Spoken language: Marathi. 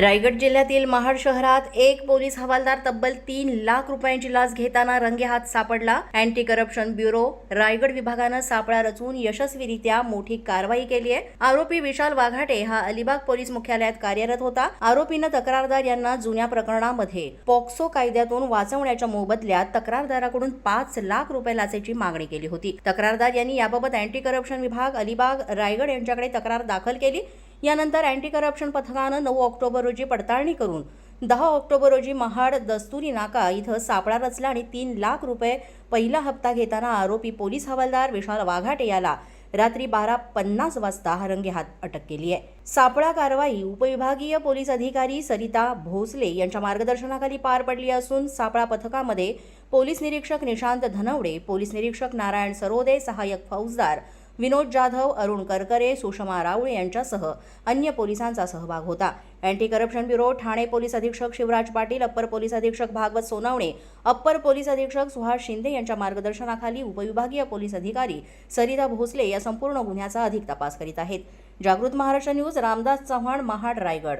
रायगड जिल्ह्यातील महाड शहरात एक पोलीस हवालदार तब्बल तीन लाख रुपयांची लाच घेताना रंगेहात सापडला. अँटी करप्शन ब्युरो रायगड विभागानं सापळा रचून यशस्वीरित्या मोठी कारवाई केली आहे. आरोपी विशाल वाघाटे हा अलिबाग पोलीस मुख्यालयात कार्यरत होता. आरोपीनं तक्रारदार यांना जुन्या प्रकरणामध्ये पॉक्सो कायद्यातून वाचवण्याच्या मोबदल्यात तक्रारदाराकडून पाच लाख रुपये लाचेची मागणी केली होती. तक्रारदार यांनी याबाबत अँटी करप्शन विभाग अलिबाग रायगड यांच्याकडे तक्रार दाखल केली. यानंतर अँटी करप्शन पथकानं नऊ ऑक्टोबर रोजी पडताळणी करून दहा ऑक्टोबर रोजी महाड दस्तुरी नाका इथं सापळा रचला आणि तीन लाख रुपये पहिला हप्ता घेताना आरोपी पोलीस हवालदार विशाल वाघाटे याला रात्री बारा पन्नास वाजता हरंगे हात अटक केली आहे. सापळा कारवाई उपविभागीय पोलीस अधिकारी सरिता भोसले यांच्या मार्गदर्शनाखाली पार पडली असून सापळा पथकामध्ये पोलीस निरीक्षक निशांत धनवडे पोलीस निरीक्षक नारायण सरोदे सहाय्यक फौजदार विनोद जाधव अरुण करकरे सुषमा रावळे यांच्यासह अन्य पोलिसांचा सहभाग होता. Anti corruption bureau Thane police अधीक्षक शिवराज पाटील अप्पर पोलीस अधीक्षक भागवत सोनवणे अप्पर पोलीस अधीक्षक सुहास शिंदे यांच्या मार्गदर्शनाखाली उपविभागीय पोलीस अधिकारी सरिता भोसले या संपूर्ण गुन्ह्याचा अधिक तपास करीत आहेत. जागृत महाराष्ट्र न्यूज रामदास चव्हाण महाड रायगड.